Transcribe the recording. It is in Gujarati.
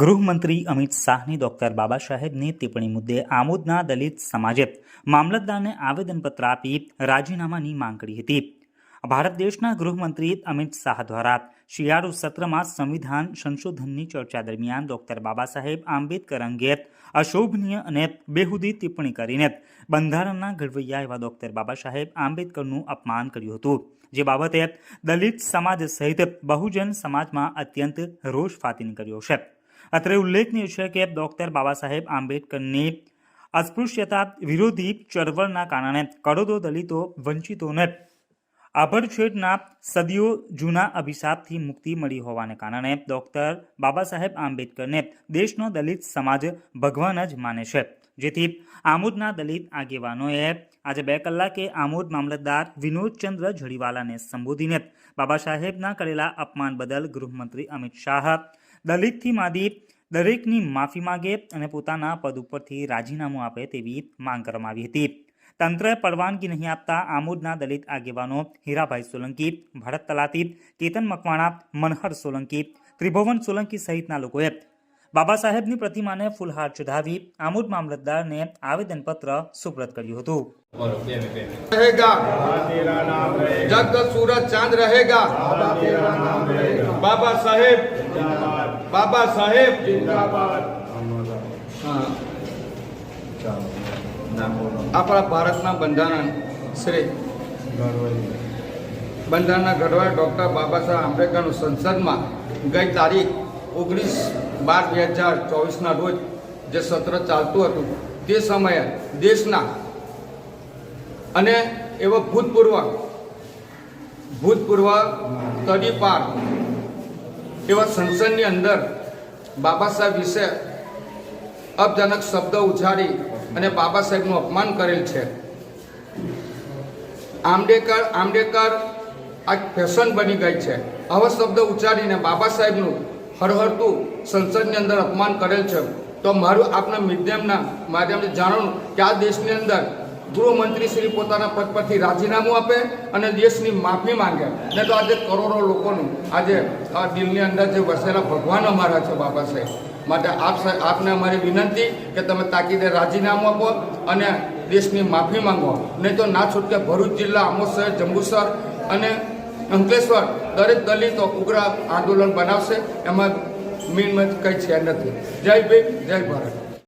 ગૃહમંત્રી અમિત શાહની ડોક્ટર બાબા સાહેબની ટિપ્પણી મુદ્દે આમોદના દલિત સમાજે મામલતદારને આવેદનપત્ર આપી રાજીનામાની માંગ કરી હતી. ભારત દેશના ગૃહમંત્રી અમિત શાહ દ્વારા શિયાળુ સત્રમાં સંવિધાન સંશોધનની ચર્ચા દરમિયાન ડોક્ટર બાબા સાહેબ આંબેડકર અંગે અશોભનીય અને બેહુદી ટિપ્પણી કરીને બંધારણના ઘડવૈયા એવા ડોક્ટર બાબા સાહેબ આંબેડકરનું અપમાન કર્યું હતું. જે બાબતે દલિત સમાજ સહિત બહુજન સમાજમાં અત્યંત રોષ ફાટી નીકળ્યો છે. અત્રે ઉલ્લેખનીય છે કે ડોક્ટર બાબા સાહેબ આંબેડકરની અસ્પૃશ્યતા વિરોધી ચળવળના કારણે કરોડો દલિતો વંચિતોને આભડછેડના સદીઓ જૂના અભિશાપથી મુક્તિ મળી હોવાને કારણે ડોક્ટર બાબા સાહેબ આંબેડકરને દેશનો દલિત સમાજ ભગવાન જ માને છે. જેથી આમોદના દલિત આગેવાનોએ આજે બે કલાકે આમોદ મામલતદાર વિનોદચંદ્ર જડીવાલાને સંબોધીને બાબા સાહેબના કરેલા અપમાન બદલ ગૃહમંત્રી અમિત શાહ દલિતથી માદી, દરેકની માફી માગે અને પોતાના પદ ઉપરથી રાજીનામું આપે તેવી માંગ કરવામાં આવી હતી. તંત્રએ પરવાનગી નહીં આપતા આમોદના દલિત આગેવાનો હીરાભાઈ સોલંકી, ભરત તલાતી કેતન મકવાણા, મનહર સોલંકી, ત્રિભુવન સોલંકી સહિતના લોકોએ બાબા સાહેબની પ્રતિમાને ફૂલહાર ચઢાવી આમોદ મામલતદારને આવેદનપત્ર સુપ્રત કર્યું હતું. જગ બે ચાંદ બે બાબા સાહેબ. બાબા સાહેબ. જિંદાબાદ. આપણા ભારતના બંધારણ શ્રી બંધારણના ઘડવા ડૉક્ટર બાબા સાહેબ આંબેડકરનું સંસદમાં ગઈ તારીખ ઓગણીસ બાર બે હજાર ચોવીસના રોજ જે સત્ર ચાલતું હતું તે સમયે દેશના અને એવો ભૂતપૂર્વ ભૂતપૂર્વ તડીપાર એવા સંસદની અંદર બાબા સાહેબ વિશે અપજનક શબ્દ ઉછાળી અને બાબા સાહેબનું અપમાન કરેલ છે. આંબેડકર આંબેડકર આ ફેશન બની ગઈ છે. આવા શબ્દ ઉચ્ચારીને બાબા સાહેબનું હરહરતું સંસદની અંદર અપમાન કરેલ છે. તો મારું આપના મીડિયમના માધ્યમથી જાણવાનું કે આ દેશની અંદર ગૃહમંત્રી શ્રી પોતાના પદ પરથી રાજીનામું આપે અને દેશની માફી માંગે. ને તો આજે કરોડો લોકોનું આજે આ દિલની અંદર જે વસેલા ભગવાન અમારા છે બાબા સાહેબ. માટે આપ આપને અમારી વિનંતી કે તમે તાકીદે રાજીનામું આપો અને દેશની માફી માંગો. નહીં તો ના છૂટકે ભરૂચ જિલ્લા, આમોદ શહેર જંબુસર અને અંકલેશ્વર દરેક દલિતો ઉગ્ર આંદોલન બનાવશે. એમાં મીન કંઈ છે નથી. જય ભીમ, જય ભારત.